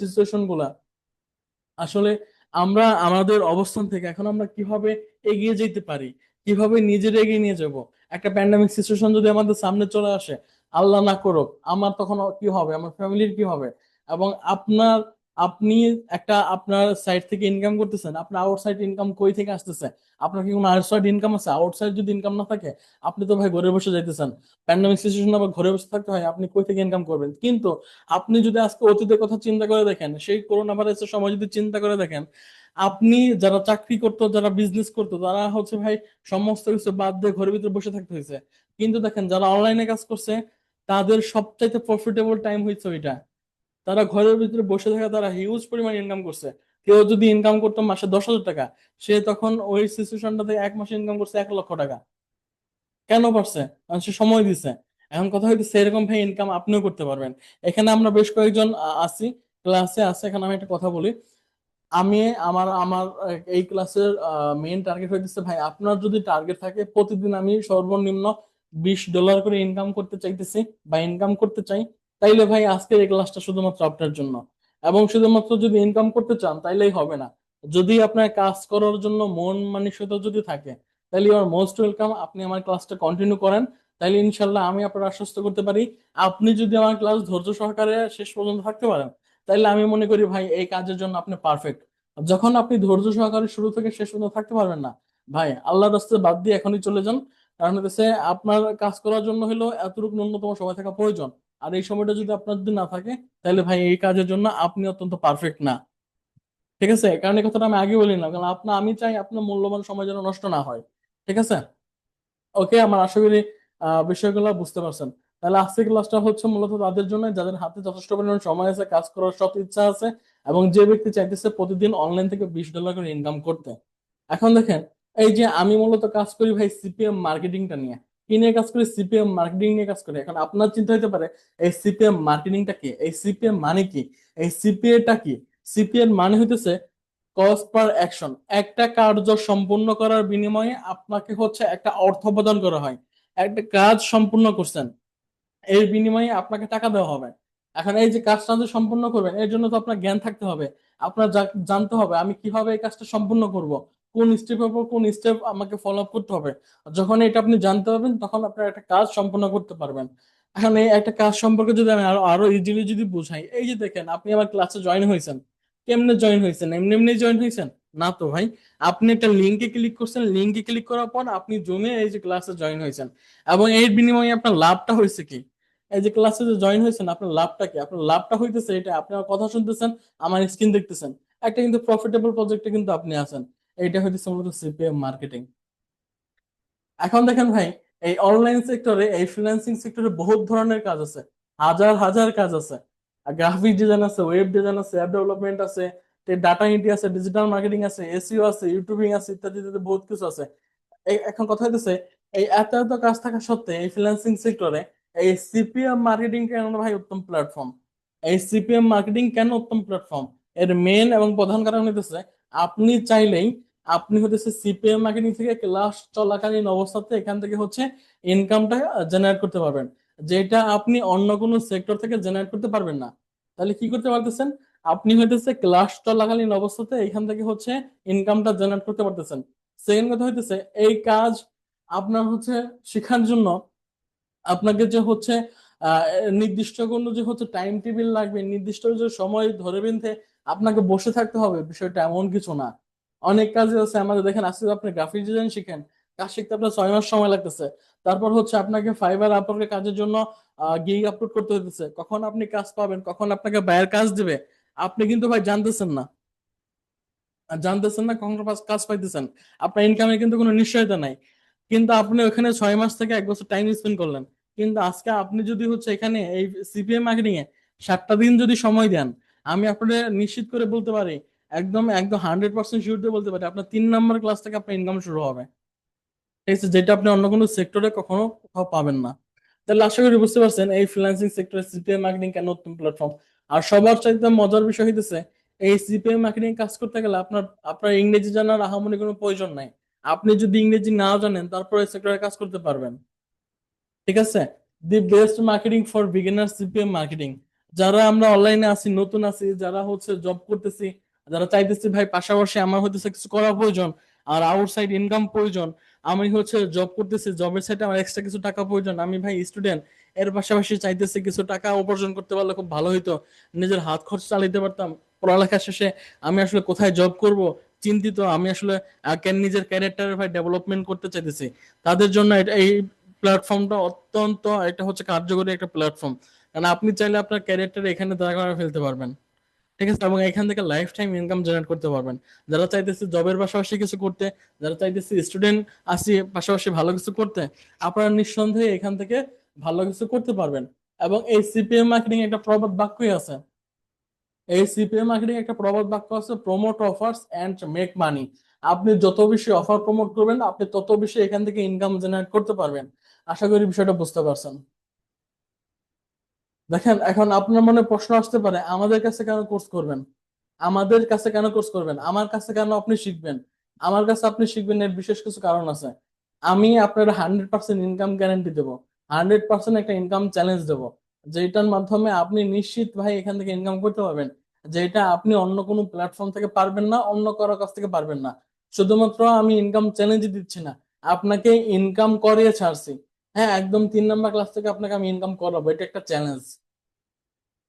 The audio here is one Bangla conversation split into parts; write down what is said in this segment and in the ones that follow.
সিচুয়েশনগুলা। আসলে আমরা, আমাদের অবস্থান থেকে এখন আমরা কীভাবে এগিয়ে যেতে পারি? কীভাবে নিজের এগিয়ে নিয়ে যাব? একটা প্যান্ডামিক সিচুয়েশন যদি আমাদের সামনে চলে আসে, আল্লাহ না করুক, আমার তখন কি হবে? আমার ফ্যামিলির কি হবে? এবং আপনার আপনি একটা আপনার সাইড থেকে ইনকাম করতেছেন, আপনার আউটসাইড ইনকাম কই থেকে আসতেছে? আপনার কি কোনো আউটসাইড ইনকাম আছে? আউটসাইড যদি ইনকাম না থাকে, আপনি তো ভাই ঘরে বসে যাইতেছেন। প্যান্ডামিক সিচুয়েশন আবার ঘরে বসে থাকতে হয়, আপনি কই থেকে ইনকাম করবেন? কিন্তু আপনি যদি আজকে অতীতের কথা চিন্তা করে দেখেন, সেই করোনা ভাইরাসের সময় যদি চিন্তা করে দেখেন, আপনি যারা চাকরি করতো, যারা বিজনেস করতো, তারা হচ্ছে ভাই সমস্ত কিছু বাদ দিয়ে ঘরের ভিতরে বসে থাকতে হয়েছে কিন্তু দেখেন, যারা অনলাইনে কাজ করছে, তাদের সবচাইতে প্রফিটেবল টাইম হয়েছে ওইটা। তারা ঘরের ভিতরে বসে থাকা তারা হিউজ পরিমাণ ইনকাম করছে। কেউ যদি ইনকাম করতো মাসে দশ হাজার টাকা, সে তখন ওই সিচুয়েশনটাতে এক মাসে ইনকাম করছে এক লক্ষ টাকা। কেন পারছে? কারণ সে সময় দিছে। এখন কথা হইতেছে, এরকম ভাই ইনকাম আপনিও করতে পারবেন। এখানে আমরা বেশ কয়েকজন আছি ক্লাসে আছে, এখানে আমি একটা কথা বলি। আমি, আমার আমার এই ক্লাসের মেইন টার্গেট হইতেছে ভাই, আপনার যদি টার্গেট থাকে, প্রতিদিন আমি সর্বনিম্ন বিশ ডলার করে ইনকাম করতে চাইতেছি বা ইনকাম করতে চাই। তাইলে ভাই আজকের এই ক্লাসটা শুধুমাত্র আপনার জন্য। এবং শুধুমাত্র যদি ইনকাম করতে চান, তাইলেই হবে না। যদি আপনার কাজ করার জন্য মন মানসিকতা যদি থাকে তাহলে ইউর মোস্ট ওয়েলকাম আপনি আমার ক্লাসটা কন্টিনিউ করেন, তাইলে ইনশাল্লাহ আমি আপনার আশ্বস্ত করতে পারি। আপনি যদি আমার ক্লাস ধৈর্য সহকারে শেষ পর্যন্ত থাকতে পারেন, তাইলে আমি মনে করি ভাই এই কাজের জন্য আপনি পারফেক্ট যখন আপনি ধৈর্য সহকারে শুরু থেকে শেষ পর্যন্ত থাকতে পারবেন না, ভাই আল্লাহর রাস্তায় বাদ দিয়ে এখনই চলে যান। কারণ হচ্ছে আপনার কাজ করার জন্য হলো এতটুকু ন্যূনতম সময় থাকা প্রয়োজন। আর এই সময়টা যদি আপনার যদি না থাকে, তাহলে ভাই এই কাজের জন্য আপনি অত্যন্ত পারফেক্ট না। ঠিক আছে? কারণ এই কথাটা আমি আগে বলি না কারণ আপনার আমি চাই আপনার মূল্যবান সময় যেন নষ্ট না হয়। ঠিক আছে? ওকে আমার আশা করি বিষয়গুলো বুঝতে পারছেন। তাহলে আজকের ক্লাসটা হচ্ছে মূলত তাদের জন্য, যাদের হাতে যথেষ্ট পরিমাণ সময় আছে, কাজ করার সব ইচ্ছা আছে, এবং যে ব্যক্তি চাইতেছে প্রতিদিন অনলাইন থেকে বিশ ডলার করে ইনকাম করতে। এখন দেখেন, এই যে আমি মূলত কাজ করি ভাই সিপিএম মার্কেটিংটা নিয়ে। কি নিয়ে কাজ করি? সিপিএম মার্কেটিং নিয়ে কাজ করি। এখন আপনার চিন্তা হতে পারে, এই সিপিএম মার্কেটিংটা কি? এই সিপিএম মানে কি? এই সিপিএটা কি? সিপিএম মানে হইতেছে কস্ট পার অ্যাকশন একটা কার্য সম্পূর্ণ করার বিনিময়ে আপনাকে হচ্ছে একটা অর্থ প্রদান করা হয়। একটা কাজ সম্পূর্ণ করছেন, এর বিনিময়ে আপনাকে টাকা দেওয়া হবে। এখন এই যে কাজটা যে সম্পূর্ণ করবেন, এর জন্য তো আপনার জ্ঞান থাকতে হবে। আপনার জানতে হবে, আমি কীভাবে এই কাজটা সম্পূর্ণ করব? কোন স্টেপের পর কোন স্টেপ আমাকে ফলো আপ করতে হবে। যখন এটা আপনি জানতে পারবেন, তখন আপনার একটা কাজ সম্পূর্ণ করতে পারবেন। এখন এই একটা কাজ সম্পর্কে যদি আমি আরও আরও ইজিলি যদি বুঝাই, এই যে দেখেন, আপনি আমার ক্লাসে জয়েন হয়েছেন। কেমনে জয়েন হয়েছেন? এমনি এমনি জয়েন হয়েছেন? না তো ভাই। আপনি একটা লিঙ্কে ক্লিক করছেন। লিঙ্কে ক্লিক করার পর আপনি জমে এই যে ক্লাসে জয়েন হয়েছেন। এবং এর বিনিময়ে আপনার লাভটা হয়েছে কি? এই যে ক্লাসে যে জয়েন হয়েছেন, আপনার লাভটা কি? আপনার লাভটা হইতেছে এটা, আপনি আমার কথা শুনতেছেন, আমার স্ক্রিন দেখতেছেন। একটা কিন্তু প্রফিটেবল প্রজেক্টে কিন্তু আপনি আছেন। এইটা হইতেছে মূলত সিপিএম মার্কেটিং এখন দেখেন ভাই, এই অনলাইন সেক্টরে এই ফ্রিল্যান্সিং সেক্টরে বহুত ধরনের কাজ আছে। হাজার হাজার কাজ আছে। গ্রাফিক ডিজাইন আছে ওয়েব ডিজাইন আছে অ্যাপ ডেভেলপমেন্ট আছে ডাটা এন্ট্রি আছে ডিজিটাল মার্কেটিং আছে এসইও আছে ইউটিউবিং আছে, ইত্যাদি ইত্যাদি বহুত কিছু আছে। এখন কথা হইতেছে, এই এত এত কাজ থাকা সত্ত্বে এই ফ্রিল্যান্সিং সেক্টরে এই সিপিএম মার্কেটিং কেন ভাই উত্তম প্ল্যাটফর্ম এই সিপিএম মার্কেটিং কেন উত্তম প্ল্যাটফর্ম এর মেন এবং প্রধান কারণ হইতেছে আপনি চাইলেই আপনি হচ্ছে সিপিএম মার্কেটিং থেকে ক্লাস চলাকালীন অবস্থাতে এখান থেকে হচ্ছে ইনকামটা জেনারেট করতে পারবেন। যেটা আপনি অন্য কোনো সেক্টর থেকে জেনারেট করতে পারবেন না। তাহলে কি করতে পারতেছেন? আপনি হইতেছে ক্লাস চলাকালীন অবস্থাতে এখান থেকে হচ্ছে ইনকামটা জেনারেট করতে পারতেছেন। সেকেন্ড কথা হইতেছে, এই কাজ আপনার হচ্ছে শেখার জন্য আপনাকে যে হচ্ছে নির্দিষ্ট কোনো যে হচ্ছে টাইম টেবিল লাগবে, নির্দিষ্ট যে সময় ধরে বেঁধে আপনাকে বসে থাকতে হবে, বিষয়টা এমন কিছু না। অনেক কাজে আছে, আমাদের দেখেন, আজকে আপনি গ্রাফিক ডিজাইন শিখেন, কাজ শিখতে আপনার ছয় মাস সময় লাগতেছে। তারপর হচ্ছে আপনাকে ফাইবার আপলোডের কাজের জন্য গিগ আপলোড করতে হতেছে কখন আপনি কাজ পাবেন, কখন আপনাকে বাইরের কাজ দিবে, আপনি কিন্তু ভাই জানতেছেন না। জানতেছেন না, কখন কাজ পাইতেছেন। আপনার ইনকামের কিন্তু কোনো নিশ্চয়তা নাই। কিন্তু আপনি ওখানে ছয় মাস থেকে এক বছর টাইম স্পেন্ড করলেন। কিন্তু আজকে আপনি যদি হচ্ছে এখানে এই সিপিএম মার্কেটিং এ সাতটা দিন যদি সময় দেন আমি আপনাদের নিশ্চিত করে বলতে পারি, একদম একদম হান্ড্রেড পার্সেন্ট শিওর দিয়ে বলতে পারি, আপনার তিন নম্বর ক্লাস থেকে আপনার ইনকাম শুরু হবে। ঠিক আছে, যেটা আপনি অন্য কোনো সেক্টরে কখনো কোথাও পাবেন না। তাহলে আশা করি বুঝতে পারছেন, এই ফ্রিল্যান্সিং সেক্টরে সিপিএম মার্কেটিং কেন উত্তম প্ল্যাটফর্ম আর সবার চাইতে মজার বিষয় হইতেছে, এই সিপিএম মার্কেটিং কাজ করতে গেলে আপনার আপনার ইংরেজি জানার আহামরি কোনো প্রয়োজন নাই। আপনি যদি ইংরেজি নাও জানেন, তারপরে সেক্টরে কাজ করতে পারবেন। ঠিক আছে? The best marketing for beginner CPM marketing যারা আমরা অনলাইনে আছি, নতুন আছি, যারা হচ্ছে জব করতেছি, যারা চাইতেছি, ভাই, পাশাপাশি আমার হইতেছে কিছু করা প্রয়োজন আর আউটসাইড ইনকাম প্রয়োজন। আমি হচ্ছে জব করতেছি জবের সাইডে আমার এক্সট্রা কিছু টাকা প্রয়োজন। আমি, ভাই স্টুডেন্ট এর পাশাপাশি চাইতেছি কিছু টাকা উপার্জন করতে পারলে খুব ভালো হতো নিজের হাত খরচ চালাতে পারতাম। পড়ালেখা শেষে আমি আসলে কোথায় জব করব? চিন্তিত। আমি আসলে নিজের ক্যারেক্টারের ভাই ডেভেলপমেন্ট করতে চাইতেছি। তাদের জন্য এই প্ল্যাটফর্মটা অত্যন্ত এটা হচ্ছে কার্যকরী একটা প্ল্যাটফর্ম কারণ আপনি চাইলে আপনার ক্যারিয়ারটা এখানে দাঁড়া করে ফেলতে পারবেন। ঠিক আছে? এবং এখান থেকে লাইফ টাইম ইনকাম জেনারেট করতে পারবেন। যারা চাইতেছে জবের পাশাপাশি কিছু করতে, যারা চাইতেছে স্টুডেন্ট আসি, পাশাপাশি ভালো কিছু করতে, আপনারা নিঃসন্দেহে এখান থেকে ভালো কিছু করতে পারবেন। এবং এই সিপিএম মার্কেটিং একটা প্রবাদ বাক্যই আছে। এই সিপিএম মার্কেটিং একটা প্রবাদ বাক্য আছে promote offers and make money আপনি যত বেশি অফার প্রমোট করবেন, আপনি তত বেশি এখান থেকে ইনকাম জেনারেট করতে পারবেন। আশা করি বিষয়টা বুঝতে পারছেন। দেখেন, এখন আপনার মনে প্রশ্ন আসতে পারে, আমাদের কাছে কেন কোর্স করবেন? আমাদের কাছে কেন কোর্স করবেন? আমার কাছে কেন আপনি শিখবেন? আমার কাছে আপনি শিখবেন এর বিশেষ কিছু কারণ আছে। আমি আপনার হান্ড্রেড পার্সেন্ট ইনকাম গ্যারান্টি দেবো। হান্ড্রেড পার্সেন্ট একটা ইনকাম চ্যালেঞ্জ দেবো। যেটার মাধ্যমে আপনি নিশ্চিত ভাই এখান থেকে ইনকাম করতে পারবেন। যেটা আপনি অন্য কোনো প্ল্যাটফর্ম থেকে পারবেন না, অন্য কারও কাছ থেকে পারবেন না। শুধুমাত্র আমি ইনকাম চ্যালেঞ্জ দিচ্ছি না, আপনাকে ইনকাম করিয়ে ছাড়ছি। হ্যাঁ একদম তিন নাম্বার ক্লাস থেকে আপনাকে আমি ইনকাম করাবো, এটা একটা চ্যালেঞ্জ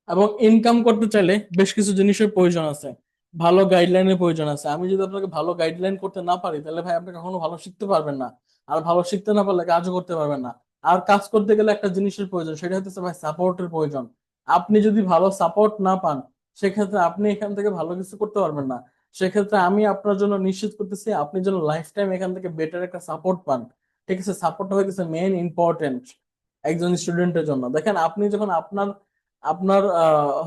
এবং ইনকাম করতে চাইলে বেশ কিছু জিনিসের প্রয়োজন আছে। ভালো গাইডলাইনের প্রয়োজন আছে। আমি যদি আপনাকে ভালো গাইডলাইন করতে না পারি, তাহলে ভাই আপনি কখনো ভালো শিখতে পারবেন না। আর ভালো শিখতে না পারলে কাজও করতে পারবেন না। আর কাজ করতে গেলে একটা জিনিসের প্রয়োজন, সেটা হচ্ছে ভাই সাপোর্টের প্রয়োজন। আপনি যদি ভালো সাপোর্ট না পান, সেক্ষেত্রে আপনি এখান থেকে ভালো কিছু করতে পারবেন না। সেক্ষেত্রে আমি আপনার জন্য নিশ্চিত করতেছি, আপনি যেন লাইফ টাইম এখান থেকে বেটার একটা সাপোর্ট পান। ঠিক আছে সাপোর্টটা গেছে মেইন ইম্পর্টেন্ট একজন স্টুডেন্টের জন্য। দেখেন, আপনি যখন আপনার আপনার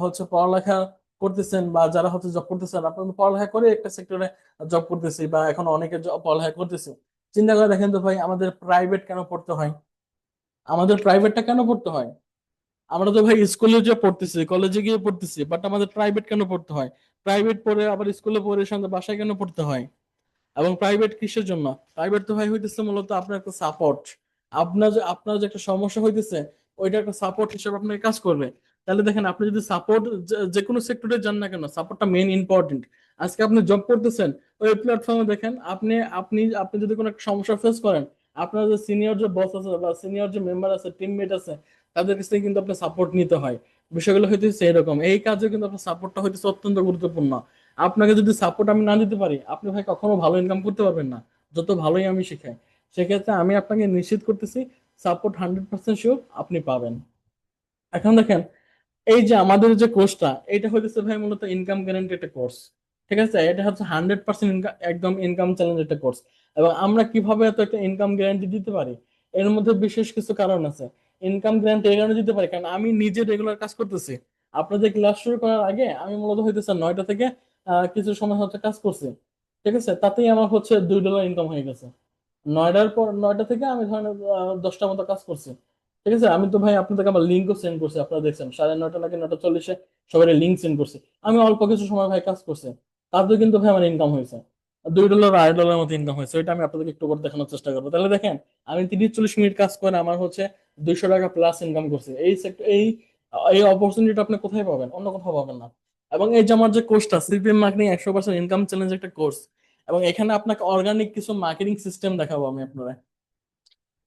হচ্ছে পড়ালেখা করতেছেন বা যারা হচ্ছে জব করতেছেন, আপনার পড়ালেখা করে একটা সেক্টরে জব করতেছি বা এখন অনেকে পড়ালেখা করতেছে। চিন্তা করে দেখেন তো ভাই, আমাদের প্রাইভেট কেন পড়তে হয়? আমাদের প্রাইভেটটা কেন পড়তে হয়? আমরা তো ভাই স্কুলে যে পড়তেছি কলেজে গিয়ে পড়তেছি বাট আমাদের প্রাইভেট কেন পড়তে হয়? প্রাইভেট পড়ে আবার স্কুলে পড়ে সঙ্গে বাসায় কেন পড়তে হয়? এবং প্রাইভেট কিসের জন্য? প্রাইভেট তো ভাই হইতেছে মূলত আপনার একটা সাপোর্ট আপনার যে আপনার যে একটা সমস্যা হইতেছে ওইটা একটা সাপোর্ট হিসেবে আপনাকে কাজ করবে। তাহলে দেখেন, আপনি যদি সাপোর্ট যে কোনো সেক্টরে যান না কেন সাপোর্টটা মেইন ইম্পর্টেন্ট আজকে আপনি জব করতেছেন, ওই প্ল্যাটফর্মে দেখেন, আপনি আপনি আপনি যদি কোনো একটা সমস্যা ফেস করেন, আপনার যে সিনিয়র যে বস আছে বা সিনিয়র যে মেম্বার আছে টিমমেট আছে, তাদের কাছ থেকে কিন্তু আপনার সাপোর্ট নিতে হয়। বিষয়গুলো হইতেছে এরকম। এই কাজে কিন্তু আপনার সাপোর্টটা হইতেছে অত্যন্ত গুরুত্বপূর্ণ। আপনাকে যদি সাপোর্ট আমি না দিতে পারি, আপনি ভাই কখনো ভালো ইনকাম করতে পারবেন না। যত ভালোই আমি শেখাই, সেক্ষেত্রে আমি আপনাকে নিশ্চিত করতেছি সাপোর্ট হান্ড্রেড পার্সেন্ট শিওর আপনি পাবেন। এখন দেখেন, এই যে আমাদের যে কোর্সটা এটা হইতেছে ভাই মূলত ইনকাম গ্যারান্টি একটা কোর্স ঠিক আছে? এটা হচ্ছে হান্ড্রেড পার্সেন্ট ইনকাম একদম ইনকাম চ্যালেঞ্জ একটা কোর্স এবং আমরা কীভাবে এত একটা ইনকাম গ্যারান্টি দিতে পারি? এর মধ্যে বিশেষ কিছু কারণ আছে। ইনকাম গ্যারান্টি এই কারণে দিতে পারি, কারণ আমি নিজে রেগুলার কাজ করতেছি। আপনাদের ক্লাস শুরু করার আগে আমি মূলত হইতেছে নয়টা থেকে কিছু সময় হচ্ছে কাজ করছি। ঠিক আছে? তাতেই আমার হচ্ছে দুই ডলার ইনকাম হয়ে গেছে। নয়টার পর নয়টা থেকে আমি ধরেন আহ, দশটার মতো কাজ করছি। ঠিক আছে? আমি তো ভাই আপনাদেরকে আমার লিঙ্কও সেন্ড করছি আপনারা দেখছেন। সাড়ে নয়টা নাকি নয়টা চল্লিশে সবাই লিঙ্ক সেন্ড করছি। আমি অল্প কিছু সময় ভাই কাজ করছি। তাতে কিন্তু ভাই আমার ইনকাম হয়েছে। দুই ডলার আড়াই ডলারের মতো ইনকাম হয়েছে। ওইটা আমি আপনাদেরকে একটু করে দেখানোর চেষ্টা করব। তাহলে দেখেন আমি তিরিশ চল্লিশ মিনিট কাজ করে আমার হচ্ছে দুইশো টাকা প্লাস ইনকাম করছি। এই সেক্টর এই এই অপরচুনিটিটা আপনি কোথায় পাবেন? অন্য কোথাও পাবেন না। এবং এই যে আমার যে কোর্সটা সিপিএম মার্কেটিং একশো পার্সেন্ট ইনকাম চ্যালেঞ্জ একটা কোর্স এবং এখানে আপনাকে অর্গানিক কিছু মার্কেটিং সিস্টেম দেখাবো আমি আপনারা।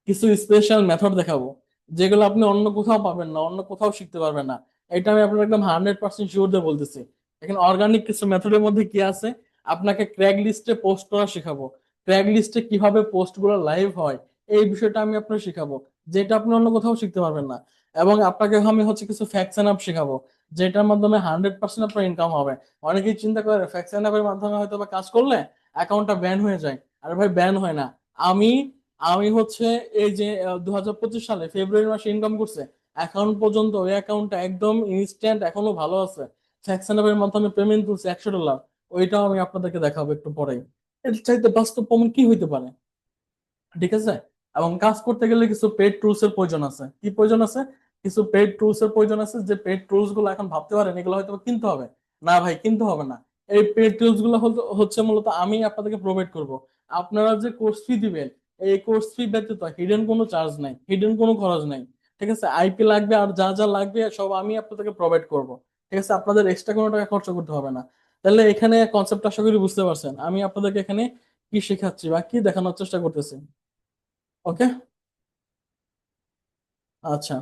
কিছু স্পেশাল মেথড দেখাবো, যেগুলো আপনি অন্য কোথাও পাবেন না, অন্য কোথাও শিখতে পারবেন না। এটা আমি আপনার একদম হান্ড্রেড পার্সেন্ট শিওর দিয়ে বলতেছি। এখানে অর্গানিক কিছু মেথডের মধ্যে কি আছে? আপনাকে ক্র্যাক লিস্টে পোস্ট করা শেখাবো। ক্র্যাক লিস্টে কীভাবে পোস্টগুলো লাইভ হয়, এই বিষয়টা আমি আপনার শেখাবো, যেটা আপনি অন্য কোথাও শিখতে পারবেন না। এবং আপনাকে আমি হচ্ছে কিছু ফ্যাকশন আপ শেখাবো। যেটার মাধ্যমে হান্ড্রেড পার্সেন্ট আপনার ইনকাম হবে। অনেকেই চিন্তা করে ফ্যাকশন আপের মাধ্যমে হয়তো বা কাজ করলে অ্যাকাউন্টটা ব্যান হয়ে যায়। আরে ভাই ব্যান হয় না। আমি আমি হচ্ছে এই যে দু হাজার পঁচিশ সালে ফেব্রুয়ারি মাসে ইনকাম করছে এখন পর্যন্ত ওই অ্যাকাউন্টটা একদম ইনস্ট্যান্ট এখনও ভালো আছে। ফ্যাকশন আপের মাধ্যমে পেমেন্ট তুলছে একশো ডলার ওইটাও আমি আপনাদেরকে দেখাবো একটু পরেই। এর চাইতে বাস্তব প্রমাণ কি হইতে পারে? ঠিক আছে? এবং কাজ করতে গেলে কিছু পেড টুলস এর প্রয়োজন আছে। কি প্রয়োজন আছে? কিছু পেড টুলস এর প্রয়োজন আছে, যে পেড টুলসগুলো এখন ভাবতে পারেন, এগুলো হয়তো কিনতে হবে। না ভাই, কিনতে হবে না। এই পেড টুলসগুলো হচ্ছে মূলত আমি আপনাদেরকে প্রোভাইড করব। আপনারা যে কোর্স ফি দিবেন, এই কোর্স ফি ব্যতীত হিডেন কোনো চার্জ নাই হিডেন কোনো খরচ নাই। ঠিক আছে? আইপি লাগবে আর যা যা লাগবে, সব আমি আপনাদেরকে প্রোভাইড করব। ঠিক আছে? আপনাদের এক্সট্রা কোনো টাকা খরচ করতে হবে না। তাহলে এখানে কনসেপ্ট আশা করি বুঝতে পারছেন। আমি আপনাদেরকে এখানে কি শেখাচ্ছি বা কি দেখানোর চেষ্টা করতেছি? ওকে আচ্ছা।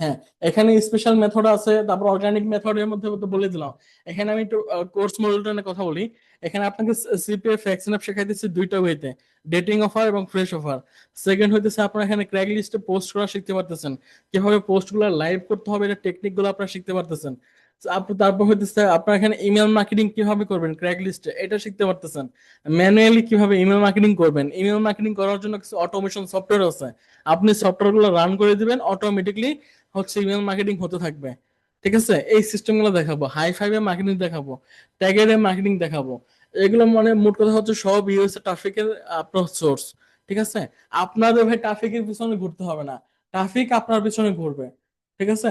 হ্যাঁ এখানে স্পেশাল মেথড আছে, তারপর অর্গানিক মেথডের মধ্যে বলে দিলাম। এখানে আমি একটু কোর্স মডেলটা কথা বলি। এখানে আপনাকে সিপিএ ফ্যাকশন আপ শেখাইতেছি দুইটা ওয়েতে ডেটিং অফার এবং ফ্রেশ অফার সেকেন্ড হইতেছে আপনারা এখানে ক্র্যাক লিস্টে পোস্ট করা শিখতে পারতেছেন। কীভাবে পোস্টগুলো লাইভ করতে হবে, এটা টেকনিকগুলো আপনারা শিখতে পারতেছেন। তারপর হইতেছে আপনারা এখানে ইমেল মার্কেটিং কীভাবে করবেন ক্র্যাক লিস্টে এটা শিখতে পারতেছেন। ম্যানুয়ালি কীভাবে ইমেল মার্কেটিং করবেন ইমেল মার্কেটিং করার জন্য কিছু অটোমেশন সফটওয়্যার আছে। আপনি সফটওয়্যারগুলো রান করে দিবেন অটোমেটিকলি হচ্ছে ইমেল মার্কেটিং হতে থাকবে। ঠিক আছে? এই সিস্টেমগুলো দেখাবো হাই ফাইভে মার্কেটিং দেখাবো। ট্যাগের মার্কেটিং দেখাবো। এগুলো মানে মোট কথা হচ্ছে সব ইউএস ট্রাফিকের আপনার সোর্স ঠিক আছে? আপনাদের ভাই ট্রাফিকের পিছনে ঘুরতে হবে না। ট্রাফিক আপনার পিছনে ঘুরবে। ঠিক আছে?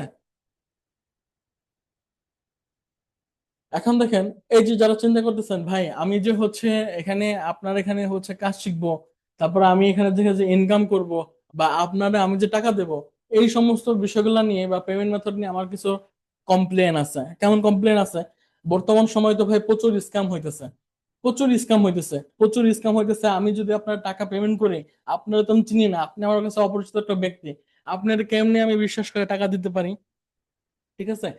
এখন দেখেন, এই যে যারা চিন্তা করতেছেন, ভাই, আমি যে হচ্ছে এখানে, আপনার এখানে হচ্ছে কাজ শিখব, তারপর আমি এখানে থেকে যে ইনকাম করব, বা আপনারা আমি যে টাকা দেব এই সমস্ত বিষয়গুলো নিয়ে বা পেমেন্ট মেথড নিয়ে আমার কিছু কমপ্লেন আছে। কেমন কমপ্লেন আছে? বর্তমান সময় তো ভাই প্রচুর স্ক্যাম হইতেছে। প্রচুর স্ক্যাম হইতেছে। প্রচুর স্ক্যাম হইতেছে। আমি যদি আপনার টাকা পেমেন্ট করি, আপনার তো চিনি না। আপনি আমার কাছে অপরিচিত একটা ব্যক্তি। আপনার কেমনি আমি বিশ্বাস করে টাকা দিতে পারি? ঠিক আছে?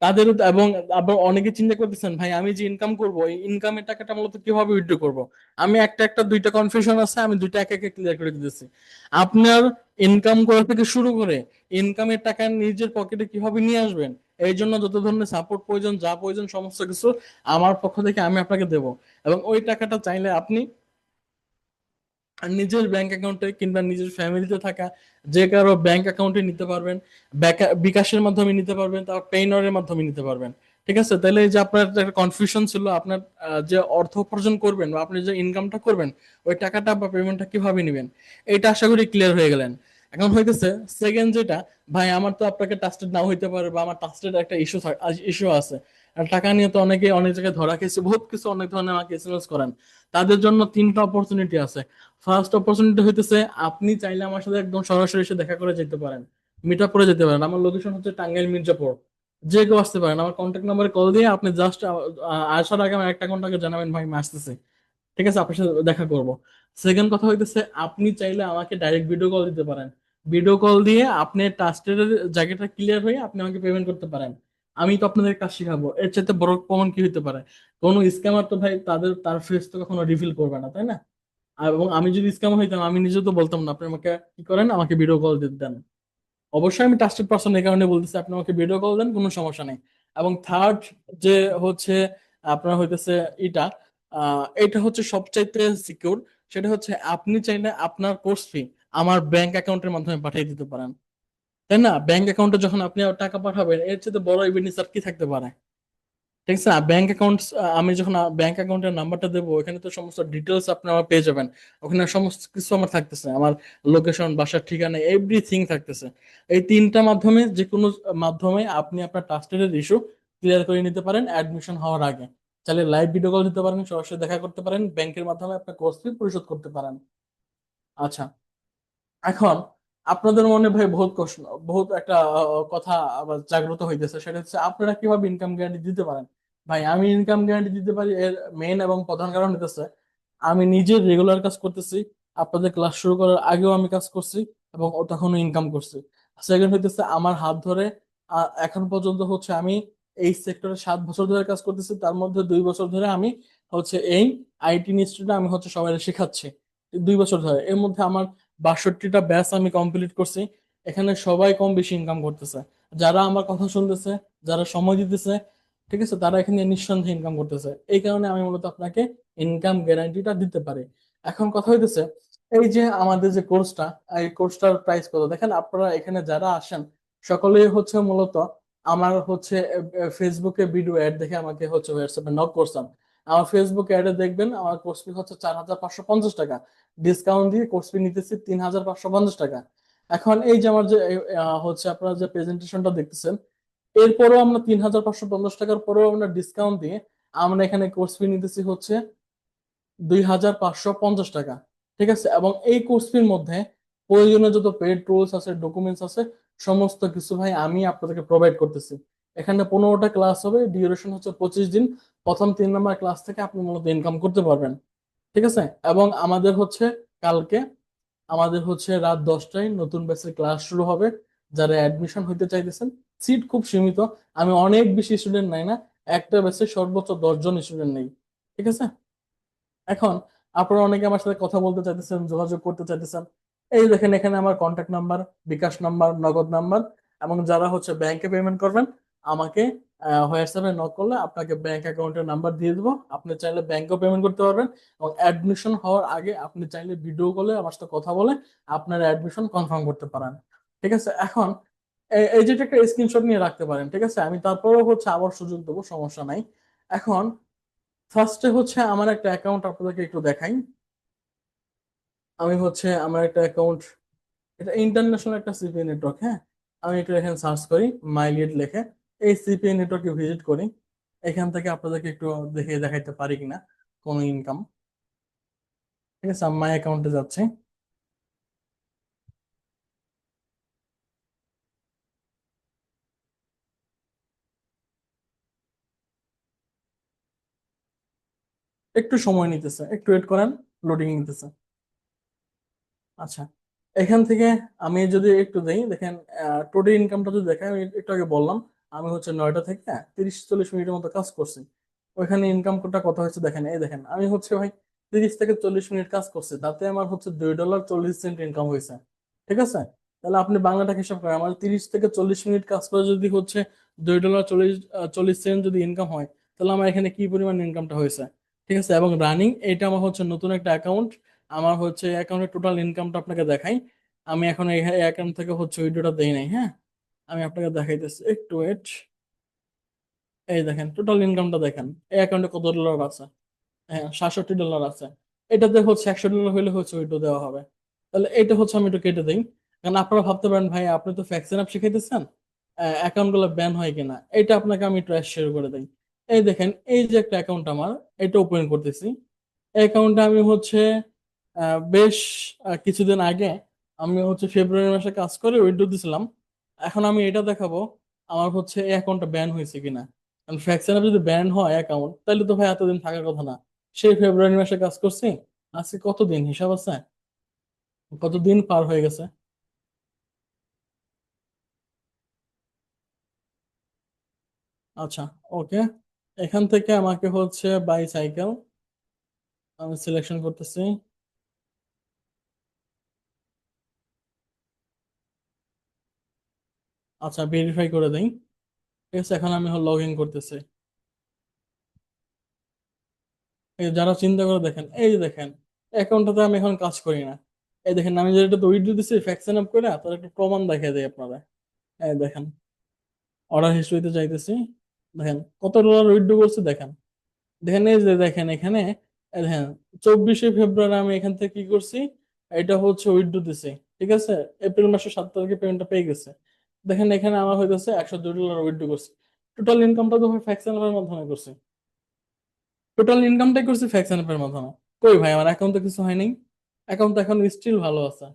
তাদেরও তো- এবং আবার অনেকে চিন্তা করতেছেন, ভাই, আমি যে ইনকাম করব ইনকামের টাকাটা মূলত কীভাবে উইথড্র করব? আমি একটা একটা, দুইটা কনফিউশন আছে, আমি দুইটা একে একে ক্লিয়ার করে দিতেছি। আপনার ইনকাম করা থেকে শুরু করে ইনকামের টাকা নিজের পকেটে কীভাবে নিয়ে আসবেন এই জন্য যত ধরনের সাপোর্ট প্রয়োজন, যা প্রয়োজন, সমস্ত কিছু আমার পক্ষ থেকে আমি আপনাকে দেব। এবং ওই টাকাটা চাইলে আপনি নিজের ব্যাংক অ্যাকাউন্টে কিংবা নিজের ফ্যামিলিতে থাকা যে কারও ব্যাংক অ্যাকাউন্টে নিতে পারবেন বিকাশের মাধ্যমে নিতে পারবেন, তারপর পেইনরের মাধ্যমে নিতে পারবেন। ঠিক আছে? তাহলে যে আপনার একটা কনফিউশন ছিল, আপনার যে অর্থ উপার্জন করবেন বা আপনি যে ইনকামটা করবেন, ওই টাকাটা বা পেমেন্টটা কীভাবে নেবেন? এটা আশা করি ক্লিয়ার হয়ে গেলেন। এখন হইতেছে সেকেন্ড যেটা, ভাই, আমার তো আপনাকে ট্রাস্টেড নাও হইতে পারে বা আমার ট্রাস্টেড একটা ইস্যু ইস্যু আছে। আর টাকা নিয়ে তো অনেকে অনেক জায়গায় ধরা খেয়েছে, বহুত কিছু অনেক ধরনের আমাকে এসএমএস করেন। তাদের জন্য তিনটা অপরচুনিটি আছে। ফার্স্ট অপরচুনিটি হইতেছে, আপনি চাইলে আমার সাথে একদম সরাসরি এসে দেখা করে যেতে পারেন মিট আপ করে যেতে পারেন। আমার লোকেশন হচ্ছে টাঙ্গাইল মির্জাপুর। যে কেউ আসতে পারেন, আমার কন্ট্যাক্ট নাম্বারে কল দিয়ে আপনি জাস্ট আসার আগে আমার একটা ঘন্টাকে জানাবেন, ভাই, আমি আসতেছি। ঠিক আছে, আপনার সাথে দেখা করব। সেকেন্ড কথা হইতেছে, আপনি চাইলে আমাকে ডাইরেক্ট ভিডিও কল দিতে পারেন। ভিডিও কল দিয়ে আপনি ট্রাস্টেড জায়গাটা ক্লিয়ার হয়ে আপনি আমাকে পেমেন্ট করতে পারেন। আমি তো আপনাদের কাজ শেখাবো। এর চাইতে বড় প্রমাণ কি হতে পারে? কোনো স্ক্যামার তো ভাই তাদের, তার ফেস তো কখনো রিভিল করবে না, তাই না? এবং আমি যদি স্ক্যাম হইতাম, আমি নিজে তো বলতাম না, আপনি আমাকে কি করেন? আমাকে ভিডিও কল দেন। অবশ্যই আমি ট্রাস্টেড পারসন এই কারণে বলতেছি, আপনি আমাকে ভিডিও কল দেন, কোনো সমস্যা নেই। এবং থার্ড যে হচ্ছে, আপনার হইতেছে এটা এটা হচ্ছে সবচাইতে সিকিউর সেটা হচ্ছে আপনি চাইলে আপনার কোর্স ফি আমার ব্যাংক অ্যাকাউন্টের মাধ্যমে পাঠিয়ে দিতে পারেন। তাই না? ব্যাংক অ্যাকাউন্টে যখন আপনি টাকা পাঠাবেন, এর চেয়ে বড় ইভেন্ট আর কি থাকতে পারে? ঠিক আছে না? ব্যাংক অ্যাকাউন্ট আমি যখন ব্যাংক অ্যাকাউন্টের নাম্বারটা দেবো, ওখানে তো সমস্ত ডিটেলস আপনি আমার পেয়ে যাবেন। ওখানে সমস্ত কিছু আমার থাকতেছে, আমার লোকেশন বাসার ঠিকানা এভরিথিং থাকতেছে। এই তিনটা মাধ্যমে যে কোনো মাধ্যমে আপনি আপনার ট্রাস্টেড ইস্যু ক্লিয়ার করে নিতে পারেন অ্যাডমিশন হওয়ার আগে। চাইলে লাইভ ভিডিও কল দিতে পারেন, সরাসরি দেখা করতে পারেন ব্যাংকের মাধ্যমে আপনার কোর্স ফি পরিশোধ করতে পারেন। আচ্ছা। এখন আপনাদের মনে ভাই বহুত কষ্ট, বহুত একটা কথা আবার জাগ্রত হইতেছে। সেটা হচ্ছে আপনারা কীভাবে ইনকাম গ্যারান্টি দিতে পারেন? ভাই, আমি ইনকাম গ্যারান্টি দিতে পারি, এর মেইন এবং প্রধান কারণ হইতেছে, আমি নিজে রেগুলার কাজ করতেছি, আপনাদের ক্লাস শুরু করার আগেও আমি কাজ করছি এবং তখনও ইনকাম করছি। সেকেন্ড হইতেছে আমার হাত ধরে এখন পর্যন্ত হচ্ছে আমি এই সেক্টরে সাত বছর ধরে কাজ করতেছি, তার মধ্যে দুই বছর ধরে আমি হচ্ছে এই আইটি ইনস্টিটিউটে আমি হচ্ছে সবাই শেখাচ্ছি। দুই বছর ধরে। এর মধ্যে আমার বাষট্টিটা ব্যাচ আমি কমপ্লিট করছি, এখানে সবাই কম বেশি ইনকাম করতেছে। যারা আমার কথা শুনতেছে, যারা সময় দিতেছে, ঠিক আছে, তারা এখানে নিঃসন্দেহে ইনকাম করতেছে। এই কারণে আমি মূলত আপনাকে ইনকাম গ্যারান্টিটা দিতে পারি। এখন কথা হইতেছে, এই যে আমাদের যে কোর্সটা এই কোর্সটার প্রাইস কত? দেখেন আপনারা এখানে যারা আসেন, সকলেই হচ্ছে মূলত আমার হচ্ছে ফেসবুকে ভিডিও অ্যাড দেখে আমাকে হচ্ছে হোয়াটসঅ্যাপে নক করছেন। আমার ফেসবুক অ্যাডে দেখবেন আমার কোর্স ফি হচ্ছে চার হাজার পাঁচশো পঞ্চাশ টাকা। ডিসকাউন্ট দিয়ে কোর্স ফি নিতেছি তিন হাজার পাঁচশো পঞ্চাশ টাকা। এখন এই যে আমার যে হচ্ছে আপনারা যে প্রেজেন্টেশনটা দেখতেছেন, এরপরও আমরা তিন হাজার পাঁচশো পঞ্চাশ টাকার পরেও আমরা ডিসকাউন্ট দিয়ে আমরা এখানে কোর্স ফি নিতেছি হচ্ছে দুই হাজার পাঁচশো পঞ্চাশ টাকা। ঠিক আছে? এবং এই কোর্স ফির মধ্যে প্রয়োজনীয় যত পেড টুলস আছে ডকুমেন্টস আছে, সমস্ত কিছু ভাই আমি আপনাদেরকে প্রোভাইড করতেছি। এখানে পনেরোটা ক্লাস হবে ডিউরেশন হচ্ছে পঁচিশ দিন। প্রথম তিন নম্বর ক্লাস থেকে আপনি মূলত ইনকাম করতে পারবেন। ঠিক আছে? এবং আমাদের হচ্ছে কালকে, আমাদের হচ্ছে রাত দশটায় নতুন ব্যাচের ক্লাস শুরু হবে। যারা অ্যাডমিশন হইতে চাইতেছেন সিট খুব সীমিত। আমি অনেক বেশি স্টুডেন্ট নাই না, একটা ব্যাচে সর্বোচ্চ দশজন স্টুডেন্ট নেই। ঠিক আছে? এখন, আপনারা অনেকে আমার সাথে কথা বলতে চাইতেছেন, যোগাযোগ করতে চাইতেছেন। এই দেখেন এখানে আমার contact number bKash number Nagad number এবং যারা হচ্ছে ব্যাংকে পেমেন্ট করবেন আমাকে হোয়াটসঅ্যাপে নক করলে আপনাকে ব্যাংক অ্যাকাউন্টের নাম্বার দিয়ে দেবো। আপনি চাইলে ব্যাংকেও পেমেন্ট করতে পারবেন এবং অ্যাডমিশন হওয়ার আগে আপনি চাইলে ভিডিও কলে আমার সাথে কথা বলে আপনার অ্যাডমিশন কনফার্ম করতে পারেন। ঠিক আছে? এখন এই যেটা একটা স্ক্রিনশট নিয়ে রাখতে পারেন, ঠিক আছে? আমি তারপরেও হচ্ছে আবার সুযোগ দেবো, সমস্যা নাই। এখন ফার্স্টে হচ্ছে আমার একটা অ্যাকাউন্ট আপনাদেরকে একটু দেখাই। আমি হচ্ছে আমার একটা অ্যাকাউন্ট এটা ইন্টারন্যাশনাল একটা সিপিএ নেটওয়ার্ক হ্যাঁ? আমি একটু এখানে সার্চ করি মাই লিড লিখে। এই সিপিএ নেটওয়ার্কে ভিজিট করি, এখান থেকে আপনাদেরকে একটু দেখে দেখাইতে পারি কিনা, কোনো ইনকাম ঠিক আছে মাই অ্যাকাউন্টে যাচ্ছি। একটু সময় নিতেছে, একটু ওয়েট করেন লোডিং নিতেছে। আচ্ছা এখান থেকে আমি যদি একটু দেই, দেখেন টোটাল ইনকামটা যদি দেখেন আমি একটু আগে বললাম আমি হচ্ছে নয়টা থেকে তিরিশ চল্লিশ মিনিটের মতো কাজ করছি। ওইখানে ইনকামটা কত হয়েছে দেখেন, এই দেখেন, আমি হচ্ছে ভাই তিরিশ থেকে চল্লিশ মিনিট কাজ করছি, তাতে আমার হচ্ছে দুই ডলার চল্লিশ সেন্ট ইনকাম হয়েছে, ঠিক আছে? তাহলে আপনি বাংলাটা হিসাব করেন, আমার তিরিশ থেকে চল্লিশ মিনিট কাজ করে যদি হচ্ছে দুই ডলার চল্লিশ চল্লিশ সেন্ট যদি ইনকাম হয়, তাহলে আমার এখানে কি পরিমাণ ইনকামটা হয়েছে, ঠিক আছে? এবং রানিং এটা আমার হচ্ছে নতুন একটা অ্যাকাউন্ট আমার হচ্ছে অ্যাকাউন্টের টোটাল ইনকামটা আপনাকে দেখাই, আমি এখন এই অ্যাকাউন্ট থেকে হচ্ছে উইড্রোটা দেই নাই হ্যাঁ? আমি আপনাকে দেখাইতেছি, একটু ওয়েট এই দেখেন টোটাল ইনকামটা দেখেন, এই অ্যাকাউন্টে কত ডলার আছে? হ্যাঁ সাতষট্টি ডলার আছে। এটাতে হচ্ছে একশো ডলার হলে হচ্ছে উইড্রো দেওয়া হবে। তাহলে এটা হচ্ছে আমি একটু কেটে দিই। কারণ আপনারা ভাবতে পারেন, ভাই, আপনি তো ফ্যাকশন আপ শিখাইতেছেন অ্যাকাউন্টগুলো ব্যান হয় কিনা? এটা আপনাকে আমি একটু শেয়ার করে দিই। এই দেখেন, এই যে একটা অ্যাকাউন্ট আমার, এটা ওপেন করতেছি। অ্যাকাউন্টে আমি হচ্ছে বেশ কিছুদিন আগে আমি হচ্ছে ফেব্রুয়ারি মাসে কাজ করে উইন্ডো দিছিলাম। এখন আমি এটা দেখাবো, আমার হচ্ছে এই অ্যাকাউন্টটা ব্যান হয়েছে কিনা। কারণ ফ্যাকশন যদি ব্যান হয় অ্যাকাউন্ট তাহলে তো ভাই এতদিন থাকার কথা না। সেই ফেব্রুয়ারি মাসে কাজ করছি, আজকে কতদিন হিসাব আছে? কতদিন পার হয়ে গেছে? আচ্ছা ওকে। এখান থেকে আমাকে হচ্ছে বাইসাইকেল আমি সিলেকশন করতেছি। আচ্ছা ভেরিফাই করে দেই। ঠিক আছে, এখন আমি লগ ইন করতেছি। এই যারা চিন্তা করে দেখেন, এই যে দেখেন অ্যাকাউন্টটাতে আমি এখন কাজ করি না। এই দেখেন, আমি যেটা উইথড্র দিচ্ছি ফ্যাকশন আপ করে, তার একটা প্রমাণ দেখাই দেয় আপনারা এই দেখেন অর্ডার হিস্ট্রিতে যাইতেছি। দেখেন, কত ডলার উইথড্র করছে, দেখেন। দেখেন, এই যে দেখেন এখানে দেখেন, চব্বিশে ফেব্রুয়ারি আমি এখান থেকে কি করছি, এটা হচ্ছে উইথড্র দিছি। ঠিক আছে, এপ্রিল মাসের সাত তারিখে পেমেন্টটা পেয়ে গেছে। দেখেন, এখানে আমার হইতেছে একশো দুই ডলার উইথড্র করছি। টোটাল ইনকামটা তো ফ্যাকশন আপের মাধ্যমে করছি। টোটাল ইনকামটাই করছি ফ্যাকশন আপের মাধ্যমে। কই ভাই, আমার অ্যাকাউন্টে কিছু হয়নি। অ্যাকাউন্ট এখন স্টিল ভালো আছে।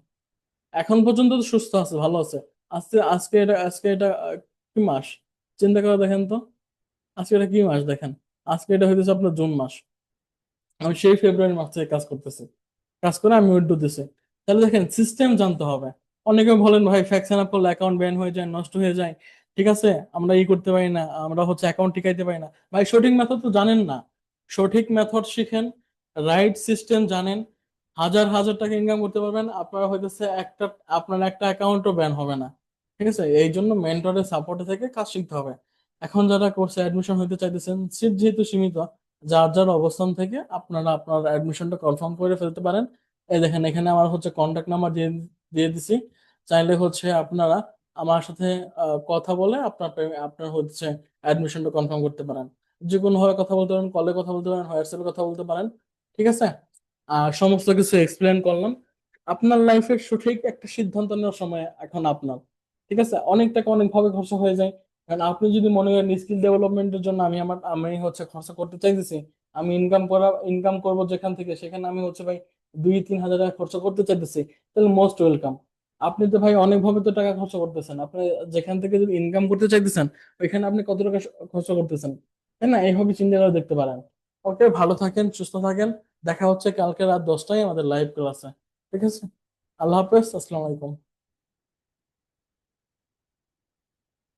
এখন পর্যন্ত তো সুস্থ আছে, ভালো আছে। আজকে আজকে এটা আজকে এটা কি মাস? চিন্তা করে দেখেন তো। আজকে এটা কি মাস দেখেন? আজকে এটা হইতেছে আপনার জুন মাস। আমি সেই ফেব্রুয়ারি মাস থেকে কাজ করতেছি। কাজ করে আমি উইথড্র দিছি। তাহলে দেখেন সিস্টেম জানতে হবে। অনেকে বলেন, ভাই ফ্যাকশন আপ করলে অ্যাকাউন্ট ব্যান হয়ে যায়, নষ্ট হয়ে যায়। ঠিক আছে, আমরা ই করতে পারি না, আমরা হচ্ছে অ্যাকাউন্ট টিকাইতে পারি না। ভাই, সঠিক মেথড তো জানেন না। সঠিক মেথড শিখেন রাইট সিস্টেম জানেন, হাজার হাজার টাকা ইনকাম করতে পারবেন, আপনারা হইতেছে একটা, আপনার একটা অ্যাকাউন্টও ব্যান হবে না। ঠিক আছে, এই জন্য মেন্টরের সাপোর্টে থেকে কাজ শিখতে হবে। এখন যারা কোর্সে অ্যাডমিশন হতে চাইতেছেন সিট যেহেতু সীমিত, যার যার অবস্থান থেকে আপনারা আপনার অ্যাডমিশনটা কনফার্ম করে ফেলতে পারেন। এই দেখেন, এখানে আমার হচ্ছে কন্ট্যাক্ট নাম্বার দিয়ে দিয়ে দিছি। চাইলে হচ্ছে আপনারা আমার সাথে কথা বলে আপনার আপনার হচ্ছে অ্যাডমিশনটা কনফার্ম করতে পারেন। যে কোনো ভাবে কথা বলতে পারেন কলে কথা বলতে পারেন, হোয়াটসঅ্যাপে কথা বলতে পারেন, ঠিক আছে? আর সমস্ত কিছু এক্সপ্লেন করলাম। আপনার লাইফের সঠিক একটা সিদ্ধান্ত নেওয়ার সময় এখন আপনার, ঠিক আছে? অনেক টাকা অনেক ভাবে খরচা হয়ে যায়। কারণ আপনি যদি মনে করেন স্কিল ডেভেলপমেন্টের জন্য আমি আমার, আমি হচ্ছে খরচা করতে চাইতেছি, আমি ইনকাম করা ইনকাম করব যেখান থেকে, সেখানে আমি হচ্ছে ভাই দুই, তিন হাজার টাকা খরচা করতে চাইতেছি, তাহলে মোস্ট ওয়েলকাম আপনি তো ভাই অনেকভাবে তো টাকা খরচ করতেছেন। আপনি যেখান থেকে যদি ইনকাম করতে চাইতেছেন, ওইখানে আপনি কত টাকা খরচ করতেছেন? তাই না? এইভাবে চিন্তা করে দেখতে পারেন। ওকে ভালো থাকেন, সুস্থ থাকেন। দেখা হচ্ছে কালকে রাত দশটায় আমাদের লাইভ ক্লাসে ঠিক আছে? আল্লাহ হাফেজ, আসসালামু আলাইকুম।